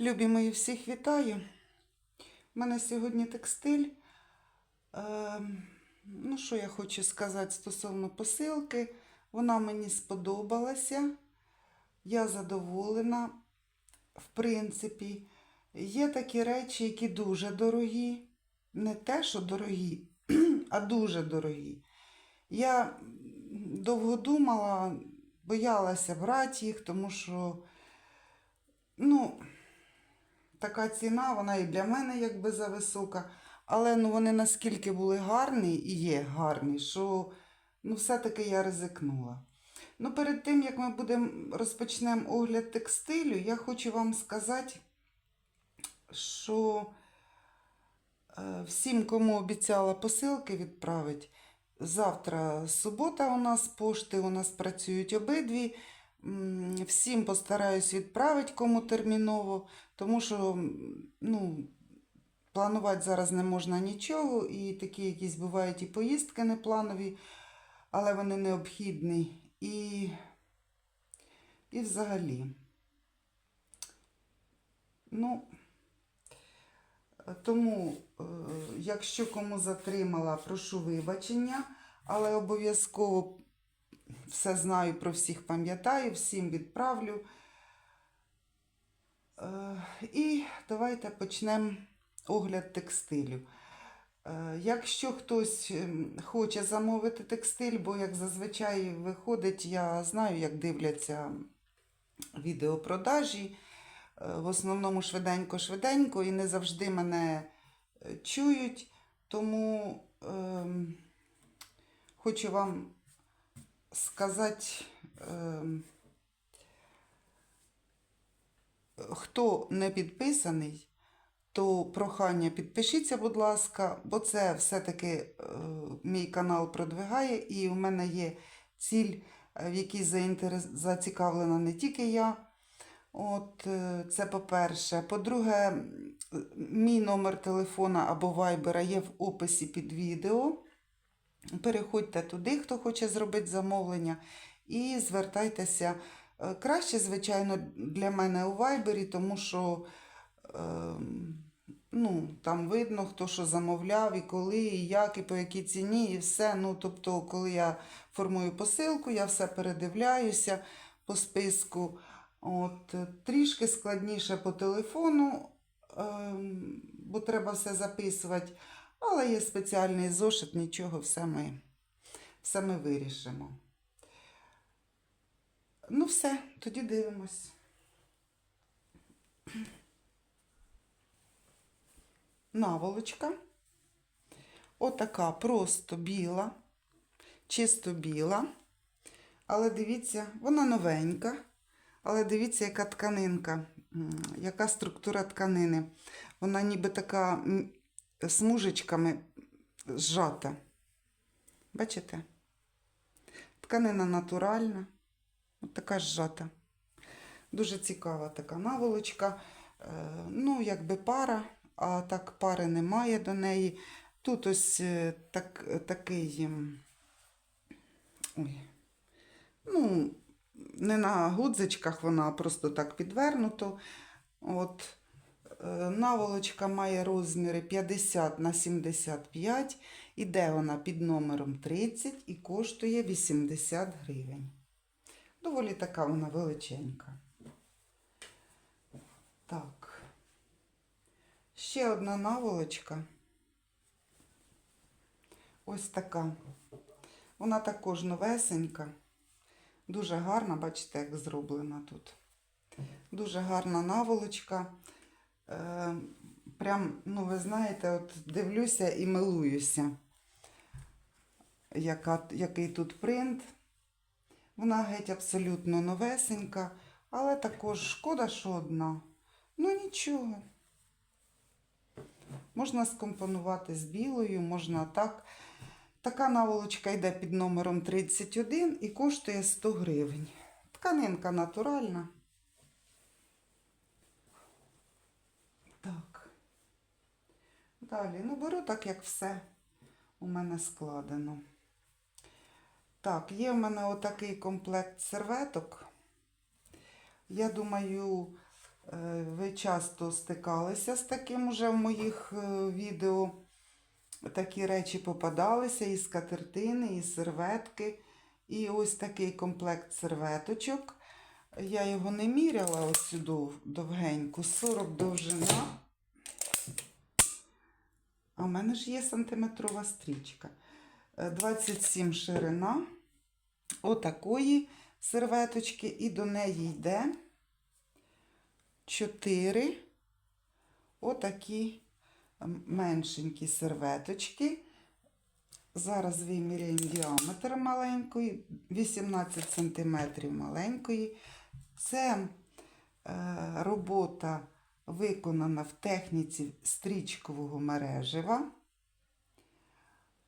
Любі мої, всіх вітаю. У мене сьогодні текстиль. Е, ну, що я хочу сказати стосовно посилки. Вона мені сподобалася. Я задоволена. В принципі, є такі речі, які дуже дорогі. Не те, що дорогі, а дуже дорогі. Я довго думала, боялася брати їх, тому що, ну, така ціна, вона і для мене якби зависока. Але ну, вони наскільки були гарні і є гарні, що ну, все-таки я ризикнула. Ну, перед тим, як ми будемо розпочнемо огляд текстилю, я хочу вам сказати, що е, всім, кому обіцяла посилки відправити, завтра субота у нас пошти, у нас працюють обидві. Всім постараюсь відправити кому терміново, тому що ну, планувати зараз не можна нічого, і такі якісь бувають і поїздки непланові, але вони необхідні. І, і взагалі. Ну, тому, е, якщо кому затримала, прошу вибачення, але обов'язково все знаю про всіх пам'ятаю, всім відправлю. Е, І давайте почнемо огляд текстилю. Е, Якщо хтось ем, хоче замовити текстиль, бо як зазвичай виходить, я знаю, як дивляться відеопродажі. Е, В основному швиденько-швиденько і не завжди мене е, чують. Тому ем, хочу вам сказати, хто не підписаний, то прохання підпишіться, будь ласка, бо це все-таки е, мій канал продвигає, і в мене є ціль, е, в якій зацікавлена не тільки я. От, е, це по-перше. По-друге, мій номер телефона або вайбера є в описі під відео. Переходьте туди, хто хоче зробити замовлення, і звертайтеся. Е, Краще, звичайно, для мене у вайбері, тому що ем, ну, там видно, хто що замовляв, і коли, і як, і по якій ціні, і все. Ну, тобто, коли я формую посилку, я все передивляюся по списку. От, е, трішки складніше по телефону, ем, бо треба все записувати. Але є спеціальний зошит, нічого, все ми, все ми вирішимо. Ну, все, тоді дивимось. Наволочка. Отака просто біла, чисто біла. Але дивіться, вона новенька. Але дивіться, яка тканинка, яка структура тканини. Вона ніби така смужечками зжата. Бачите? Тканина натуральна, от така зжата. Дуже цікава така наволочка. Е, Ну, якби пара, а так пари немає до неї. Тут ось е, так, такий. ем, Ой. Ну, не на гудзичках вона, просто так підвернуто. От, наволочка має розміри 50 на 75. Іде вона під номером 30 і коштує 80 гривень. Доволі така вона величенька. Так. Ще одна наволочка. Ось така. Вона також новесенька. Дуже гарна, бачите, як зроблена тут. Дуже гарна наволочка. Е, прям, ну, ви знаєте, от дивлюся і милуюся, яка, який тут принт. Вона геть абсолютно новесенька, але також шкода, що одна. Ну нічого. Можна скомпонувати з білою, можна так. Така наволочка йде під номером 31 і коштує 100 гривень. Тканинка натуральна. Так. Далі, ну беру так, як все у мене складено. Так, є в мене отакий комплект серветок. Я думаю, Е, Ви часто стикалися з таким уже в моїх е, відео. Такі речі попадалися і скатертини, і серветки. І ось такий комплект серветочок. Я його не міряла ось сюди довгеньку, 40 довжина. А в мене ж є сантиметрова стрічка. Е, 27 ширина отакої серветочки, і до неї йде 4 отакі меншенькі серветочки. Зараз виміряємо діаметр маленької, 18 см маленької. Це е, робота виконана в техніці стрічкового мережева.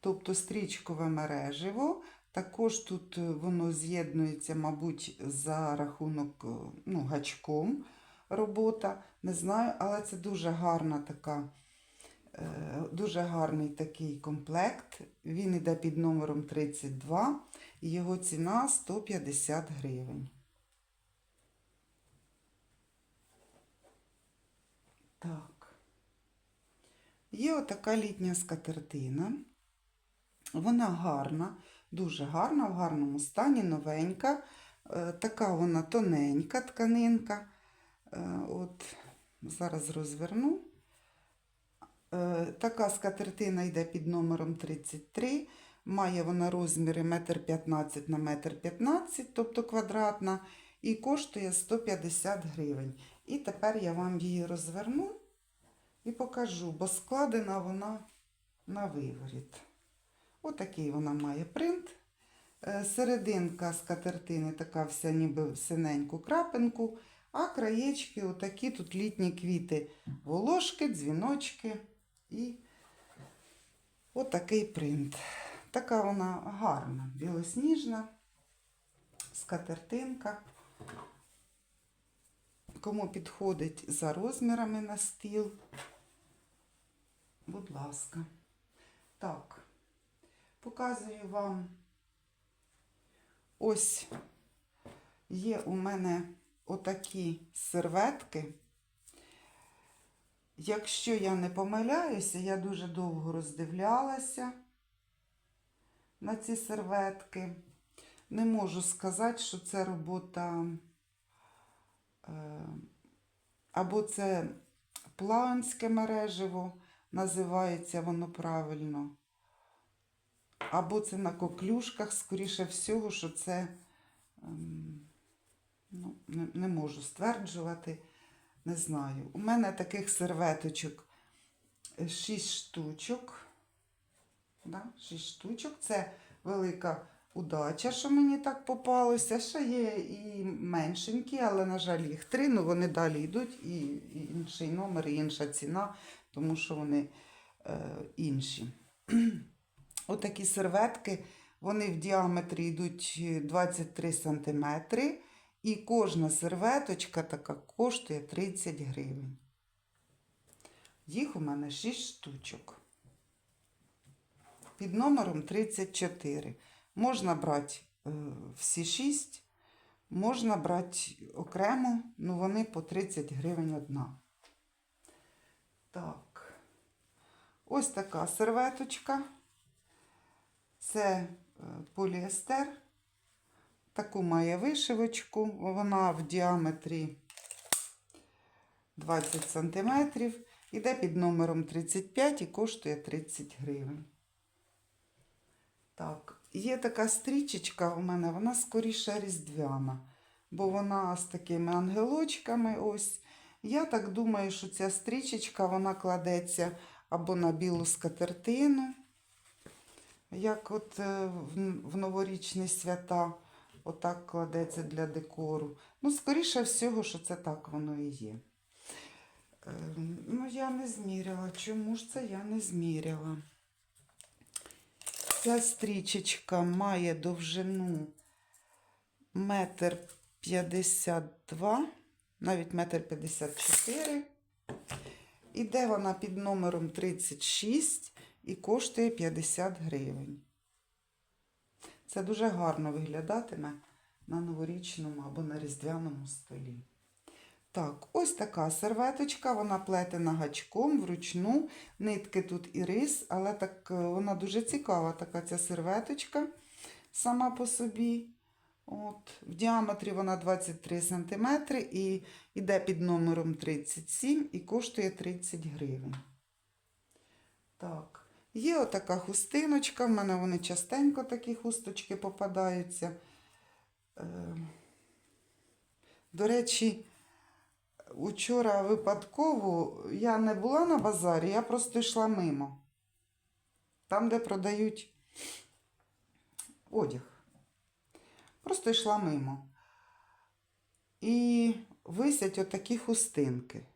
Тобто стрічкове мережево. Також тут е, воно з'єднується, мабуть, за рахунок е, ну, гачком робота. Не знаю, але це дуже гарна така, е, дуже гарний такий комплект. Він йде під номером 32 і його ціна 150 гривень. Так. Є отака літня скатертина. Вона гарна, дуже гарна, в гарному стані, новенька. Е, Така вона тоненька тканинка. Е, От, зараз розверну. Е, Така скатертина йде під номером 33. Має вона розміри 1,15 на 1,15 тобто квадратна, і коштує 150 гривень. І тепер я вам її розверну і покажу, бо складена вона на виворіт. Отакий вона має принт. Е, Серединка скатертини така вся ніби синеньку крапинку, а краєчки отакі тут літні квіти, волошки, дзвіночки і отакий принт. Така вона гарна, білосніжна скатертинка. Кому підходить за розмірами на стіл, будь ласка. Так, показую вам. Ось є у мене отакі серветки. Якщо я не помиляюся, я дуже довго роздивлялася на ці серветки. Не можу сказати, що це робота або це плаванське мережево, називається воно правильно. Або це на коклюшках, скоріше всього, що це ем, ну, не, можу стверджувати, не знаю. У мене таких серветочок 6 штучок. Да? 6 штучок. Це велика удача, що мені так попалося. Ще є і меншенькі, але, на жаль, їх три, ну вони далі йдуть, і, інший номер, і інша ціна, тому що вони е, інші. Отакі серветки, вони в діаметрі йдуть 23 см, і кожна серветочка така коштує 30 гривень. Їх у мене 6 штучок. Під номером 34. Можна брати е, всі 6, можна брати окремо, ну вони по 30 гривень одна. Так. Ось така серветочка. Це е, поліестер. Таку має вишивочку. Вона в діаметрі 20 см. Іде під номером 35 і коштує 30 гривень. Так, є така стрічечка у мене, вона скоріше різдвяна, бо вона з такими ангелочками. ось. Я так думаю, що ця стрічечка вона кладеться або на білу скатертину, як от е, в- новорічні свята, отак кладеться для декору. Ну, скоріше всього, що це так воно і є. Е, Ну, я не зміряла. Чому ж це я не зміряла? Ця стрічечка має довжину метр п'ятдесят два, навіть метр п'ятдесят чотири. Іде вона під номером 36 і коштує 50 гривень. Це дуже гарно виглядатиме на новорічному або на різдвяному столі. Так, ось така серветочка, вона плетена гачком вручну. Нитки тут і рис, але так е, вона дуже цікава, така ця серветочка сама по собі. От, в діаметрі вона 23 см і йде під номером 37 і коштує 30 гривень. Так, є отака хустиночка. В мене вони частенько такі хусточки попадаються. Е, До речі, учора випадково я не була на базарі, я просто йшла мимо. Там, де продають одяг. Просто йшла мимо. І висять отакі хустинки.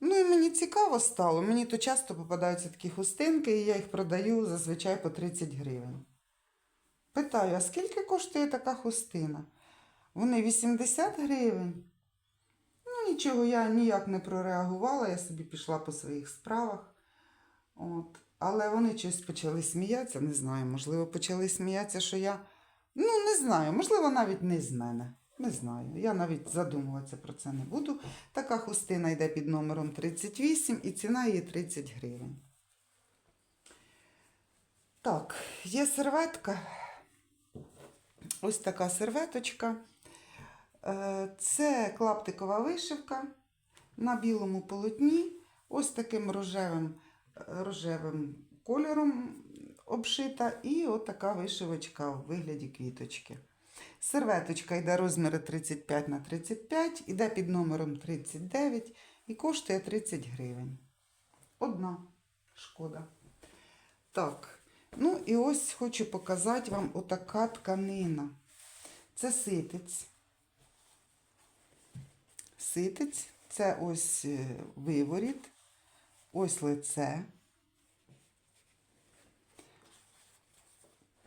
Ну і мені цікаво стало. Мені то часто попадаються такі хустинки, і я їх продаю зазвичай по 30 гривень. Питаю, а скільки коштує така хустина? Вони 80 гривень. Нічого, я ніяк не прореагувала, я собі пішла по своїх справах. От. Але вони щось почали сміятися, не знаю, можливо, почали сміятися, що я. Ну, не знаю, можливо, навіть не з мене. Не знаю. Я навіть задумуватися про це не буду. Така хустина йде під номером 38 і ціна її 30 гривень. Так, є серветка. Ось така серветочка. Е, Це клаптикова вишивка на білому полотні. Ось таким рожевим, рожевим кольором обшита. І от така вишивочка у вигляді квіточки. Серветочка йде розміри 35 на 35, іде під номером 39 і коштує 30 гривень. Одна шкода. Так, ну і ось хочу показати вам отака тканина. Це ситець. Ситець це ось е, виворіт, ось лице.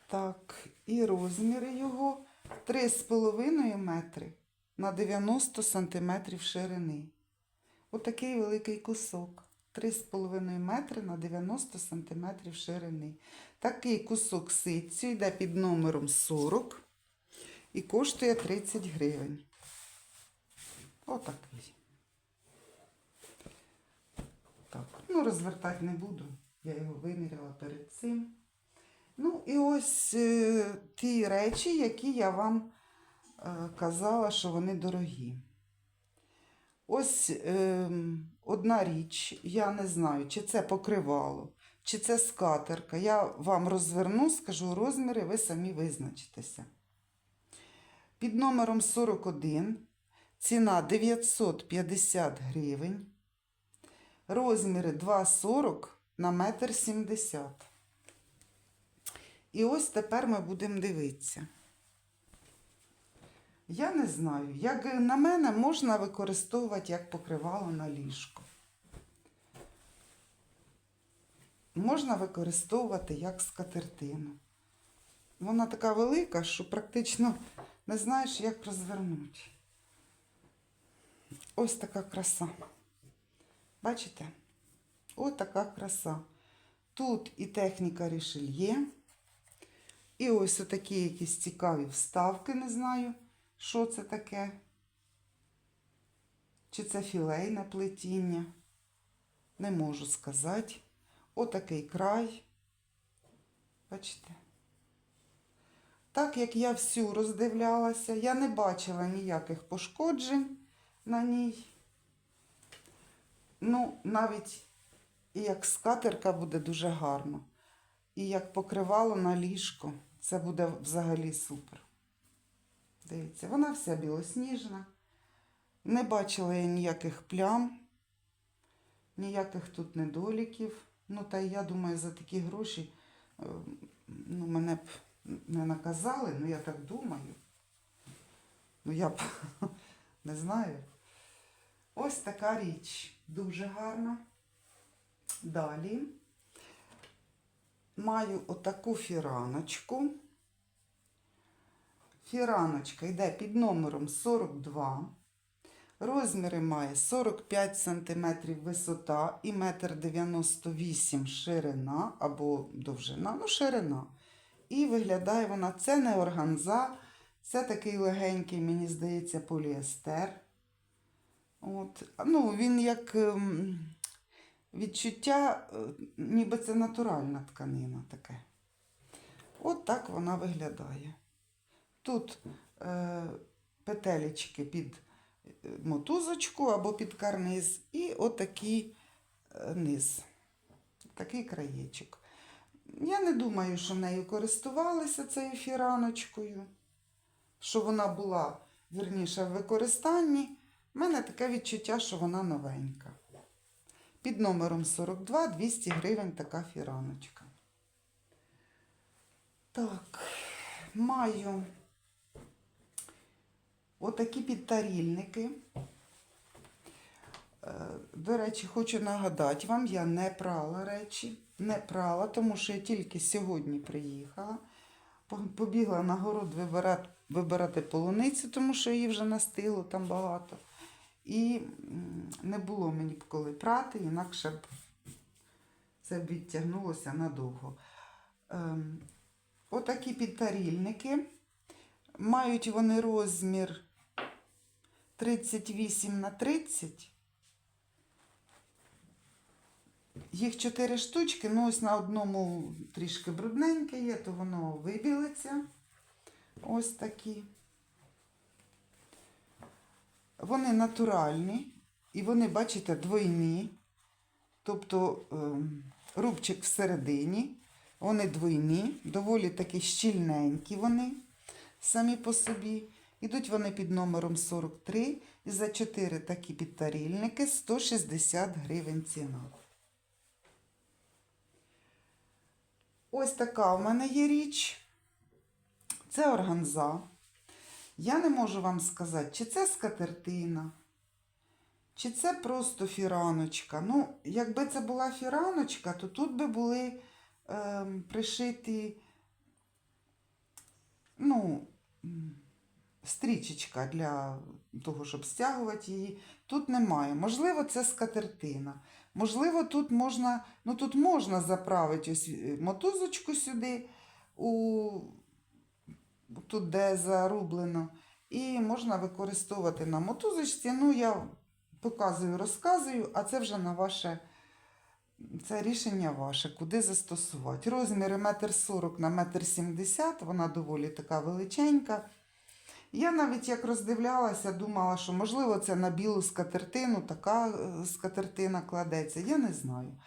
Так, і розміри його 3,5 метри на 90 сантиметрів ширини. Отакий великий кусок. 3,5 метри на 90 сантиметрів ширини. Такий кусок ситцю йде під номером 40 і коштує 30 гривень. Отакий. Так, ну розвертати не буду. Я його виміряла перед цим. Ну, і ось е, ті речі, які я вам е, казала, що вони дорогі. Ось е, одна річ, я не знаю, чи це покривало, чи це скатерка. Я вам розверну, скажу розміри, ви самі визначитеся. Під номером 41 ціна 950 гривень. Розміри 2,40 на 1,70 м. І ось тепер ми будемо дивитися. Я не знаю, як на мене можна використовувати як покривало на ліжко. Можна використовувати як скатертину. Вона така велика, що практично не знаєш, як розвернути. Ось така краса. Бачите? Ось така краса. Тут і техніка рішельє. І ось отакі якісь цікаві вставки, не знаю, що це таке. Чи це філейне плетіння? Не можу сказати. Отакий край. Бачите? Так як я всю роздивлялася, я не бачила ніяких пошкоджень ній. Ну, навіть і як скатерка буде дуже гарно. І як покривало на ліжко, це буде взагалі супер. Дивіться, вона вся білосніжна. Не бачила я ніяких плям, ніяких тут недоліків. Ну, та я думаю, за такі гроші е, ну, мене б не наказали, ну я так думаю. Ну, я б не знаю. Ось така річ. Дуже гарна. Далі маю отаку фіраночку. Фіраночка йде під номером 42. Розміри має 45 см висота і 1,98 м ширина або довжина, ну ширина. І виглядає вона, це не органза, це такий легенький, мені здається, поліестер. От. Ну, він як ем, відчуття, е, ніби це натуральна тканина таке. От так вона виглядає. Тут е, петелечки під е, мотузочку або під карниз, і отакий е, низ, такий краєчок. Я не думаю, що нею користувалися цією фіраночкою, що вона була вірніше в використанні. У мене таке відчуття, що вона новенька. Під номером 42 200 гривень така фіраночка. Так, маю отакі підтарільники. Е, До речі, хочу нагадати вам, я не прала речі, не прала, тому що я тільки сьогодні приїхала. Побігла на город вибирати, вибирати полуницю, тому що її вже настило там багато. І не було мені б коли прати, інакше б це б відтягнулося надовго. Ем, Отакі підтарільники. Мають вони розмір 38 на 30. Їх 4 штучки, ну ось на одному трішки брудненьке є, то воно вибілиться. Ось такі. Вони натуральні і вони, бачите, двойні. Тобто ем, рубчик всередині. Вони двойні, доволі такі щільненькі вони самі по собі. Ідуть вони під номером 43 і за 4 такі підтарільники 160 гривень ціна. Ось така в мене є річ. Це органза. Я не можу вам сказати, чи це скатертина, чи це просто фіраночка. Ну, якби це була фіраночка, то тут би були ем, пришиті, ну, стрічечка для того, щоб стягувати її. Тут немає. Можливо, це скатертина. Можливо, тут можна, ну тут можна заправити ось е, мотузочку сюди, у, тут де зарублено, і можна використовувати на мотузочці. Ну, я показую, розказую, а це вже на ваше. Це рішення ваше, куди застосувати. Розміри 1,40 на 1,70 м, вона доволі така величенька. Я навіть як роздивлялася, думала, що можливо це на білу скатертину, така е, скатертина кладеться. Я не знаю.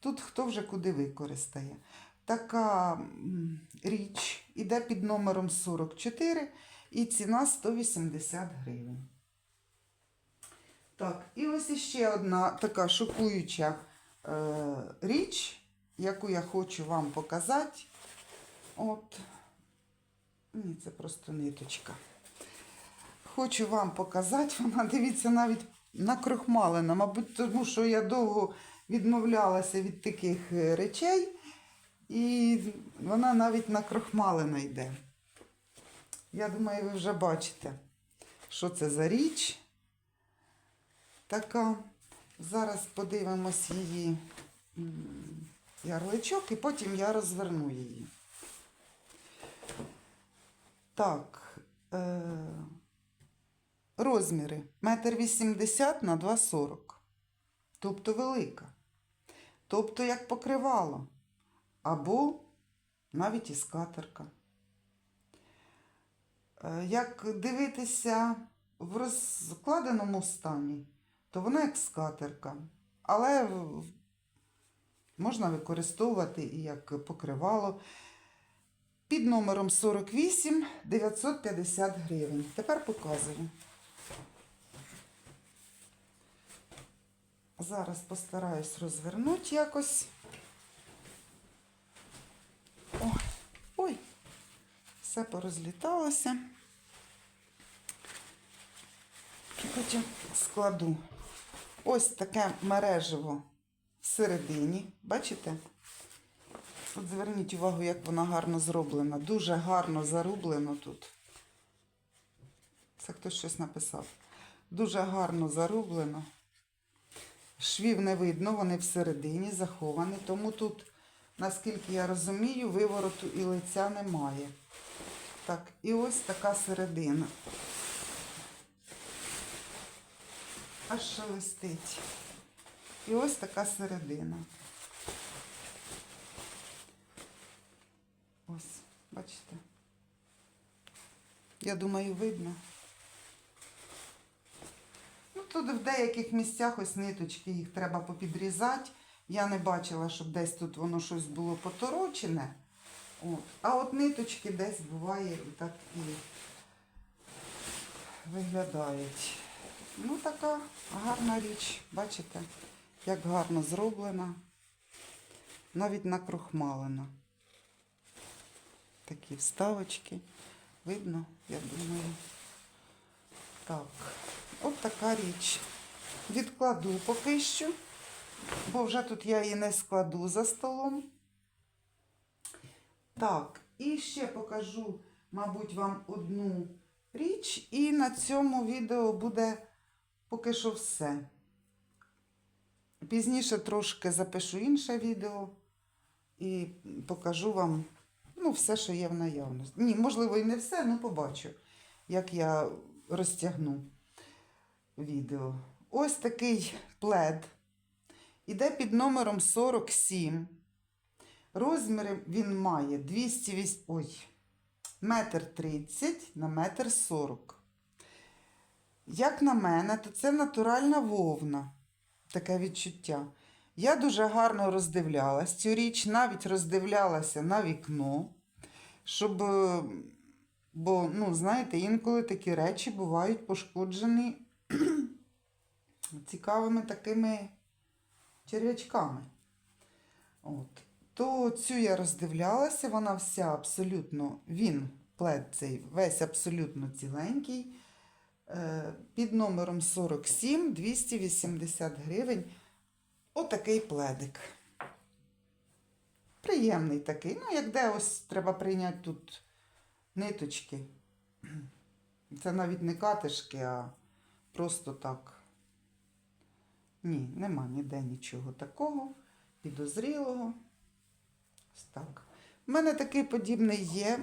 Тут хто вже куди використає. Така річ іде під номером 44 і ціна 180 гривень. Так, і ось іще одна така шокуюча е, річ, яку я хочу вам показати. От. Ні, це просто ниточка. Хочу вам показати, вона, дивіться, навіть накрохмалена. Мабуть, тому що я довго відмовлялася від таких е, речей, і вона навіть накрохмалена йде. Я думаю, ви вже бачите, що це за річ така. Зараз подивимось її ярличок і потім я розверну її. Так, е, розміри 1,80 на 2,40. Тобто велика. Тобто як покривало. Або навіть і скатерка. Е, Як дивитися в розкладеному стані, то вона як скатерка. Але можна використовувати і як покривало. Під номером 48 950 гривень. Тепер показую. Зараз постараюсь розвернути якось. Ой, ой, все порозліталося. І потім складу. Ось таке мережево всередині. Бачите? От зверніть увагу, як вона гарно зроблена. Дуже гарно зарублено тут. Це хтось щось написав. Дуже гарно зарублено. Швів не видно, вони всередині заховані, тому тут, наскільки я розумію, вивороту і лиця немає. Так, і ось така середина. аж шелестить. І ось така середина. Ось, бачите. Я думаю, видно. Ну, тут в деяких місцях ось ниточки, їх треба попідрізати. Я не бачила, щоб десь тут воно щось було поторочене. От. А от ниточки десь буває так і виглядають. Ну, така гарна річ. Бачите, як гарно зроблена. Навіть накрохмалена. Такі вставочки. Видно, я думаю. Так, от така річ. Відкладу поки що, бо вже тут я її не складу за столом. Так, і ще покажу, мабуть, вам одну річ, і на цьому відео буде поки що все. Пізніше трошки запишу інше відео і покажу вам ну, все, що є в наявності. Ні, можливо, і не все, але побачу, як я розтягну відео. Ось такий плед. Іде під номером 47. Розміри він має 208, ой, метр 30 на метр 40. Як на мене, то це натуральна вовна. Таке відчуття. Я дуже гарно роздивлялась цю річ, навіть роздивлялася на вікно, щоб, е, бо, ну, знаєте, інколи такі речі бувають пошкоджені цікавими такими черв'ячками. От. То цю я роздивлялася, вона вся абсолютно, він, плед цей, весь абсолютно ціленький. Е, Під номером 47 280 гривень. Отакий пледик. Приємний такий. Ну, як де ось треба прийняти тут ниточки. Це навіть не катишки, а просто так. Ні, нема ніде нічого такого підозрілого. Так. У мене такий подібний є,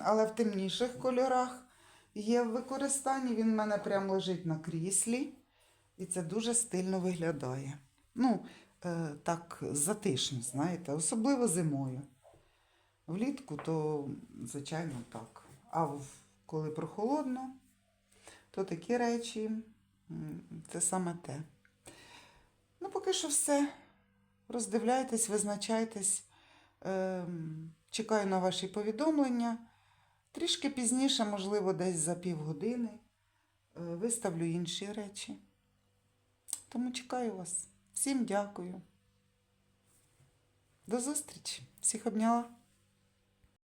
але в темніших кольорах є в використанні. Він в мене прямо лежить на кріслі. І це дуже стильно виглядає. Ну, е, так, затишно, знаєте, особливо зимою. Влітку, то, звичайно, так. А коли прохолодно, то такі речі це саме те. Ну, поки що все. Роздивляйтесь, визначайтесь. Ем, Чекаю на ваші повідомлення. Трішки пізніше, можливо, десь за півгодини е, виставлю інші речі. Тому чекаю вас. Всім дякую. До зустрічі. Всіх обняла.